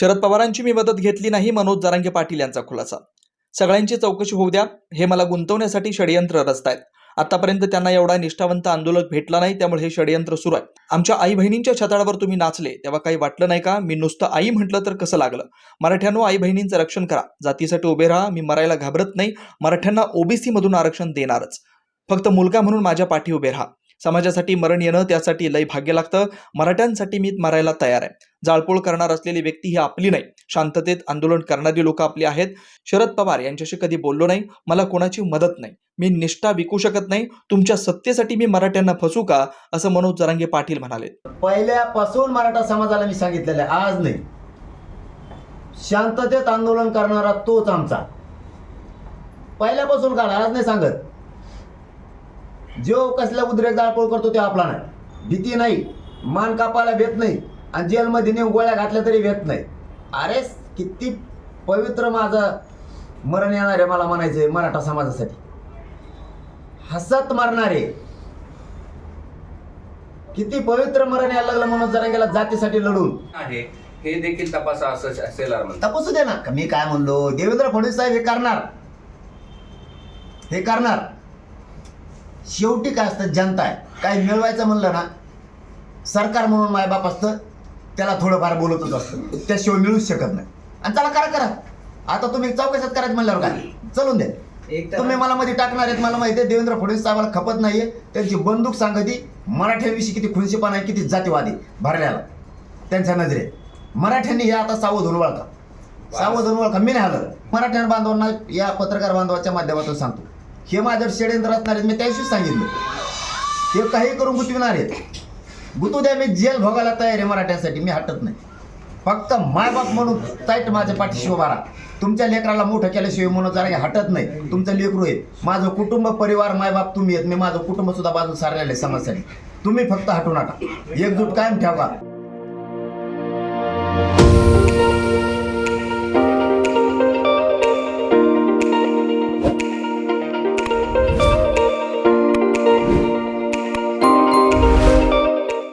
शरद पवारांची मी मदत घेतली नाही मनोज जरांगे पाटील यांचा खुलासा. सगळ्यांची चौकशी होऊ द्या हे मला गुंतवण्यासाठी षडयंत्र रचतायत. आतापर्यंत त्यांना एवढा निष्ठावंत आंदोलक भेटला नाही त्यामुळे हे षडयंत्र सुरू आहे. आमच्या आई बहिणींच्या छताडावर तुम्ही नाचले तेव्हा काही वाटलं नाही का? मी नुसतं आई म्हटलं तर कसं लागलं? मराठ्यांनो आई बहिणींचं रक्षण करा. जातीसाठी उभे राहा मी मरायला घाबरत नाही. मराठ्यांना ओबीसी मधून आरक्षण देणारच. फक्त मुलगा म्हणून माझ्या पाठी उभे राहा. समाजासाठी मरण येणं त्यासाठी लय भाग्य लागतं. मराठ्यांसाठी मी मरायला तयार आहे. जाळपोळ करणार असलेली व्यक्ती ही आपली नाही. शांततेत आंदोलन करणारी लोक आपली आहेत. शरद पवार यांच्याशी कधी बोललो नाही. मला कोणाची मदत नाही. मी निष्ठा विकू शकत नाही. तुमच्या सत्तेसाठी मी मराठ्यांना फसू का? असं मनोज जरांगे पाटील म्हणाले. पहिल्यापासून मराठा समाजाला मी सांगितलेलं आहे. आज नाही. शांततेत आंदोलन करणारा तोच आमचा. पहिल्यापासून काढा. आज नाही सांगत. जो कसल्या उद्रेक जाळपोळ करतो ते आपला नाही. भीती नाही मान कापायला भेट नाही आणि जेलमध्ये नेऊन गोळ्या घातल्या तरी भेट नाही. अरे किती पवित्र माझं मरण येणार आहे मला म्हणायचंय मराठा समाजासाठी. हसत मरणारे. किती पवित्र मरण यायला लागलं म्हणून जरा गेला जातीसाठी लढून. आहे. हे देखील तपासा असं सेलार म्हणतात. तपासू दे ना. मी काय म्हणलो? देवेंद्र फडणवीस साहेब हे करणार. हे करणार. शेवटी काय असतं जनता आहे. काय मिळवायचं म्हणलं ना सरकार म्हणून मायबाप असतं त्याला थोडंफार बोलतच असतं. त्याशिवाय मिळूच शकत नाही. आणि त्याला करा करा. आता तुम्ही चौकशात करायचं म्हणल्यावर काय? चलून द्या. तुम्ही मला मध्ये टाकणार आहेत मला माहिती आहे देवेंद्र फडणवीस साहेबाला खपत नाहीये. त्यांची बंदूक सांगती मराठ्यांविषयी किती खुनशीपणा आहे किती जातीवादी भरल्याला. त्यांच्या नजरेत. मराठ्यांनी हे आता सावध होऊन वळखा सावध होऊन वळखा मी नाही हलत मराठ्यां बांधवांना या पत्रकार बांधवाच्या माध्यमातून सांगतो. हे माझ्यावर षडयंत्र असणार आहेत मी त्याविषयीच सांगितलं. हे काही करून गुतविणार आहेत. गुतू द्या मी जेल भोगायला तयार आहे मराठ्यासाठी मी हटत नाही. फक्त मायबाप म्हणून ताईट माझ्या पाठीशी उभा राहा. तुमच्या लेकराला मोठं केल्याशिवाय म्हणून जरा हटत नाही. तुमचं लेकरू आहे. माझं कुटुंब परिवार मायबाप तुम्ही आहेत. मी माझं कुटुंब सुद्धा बाजू सारलेलं आहे समाजसाठी. तुम्ही फक्त हटू नका. एकजूट कायम ठेवा.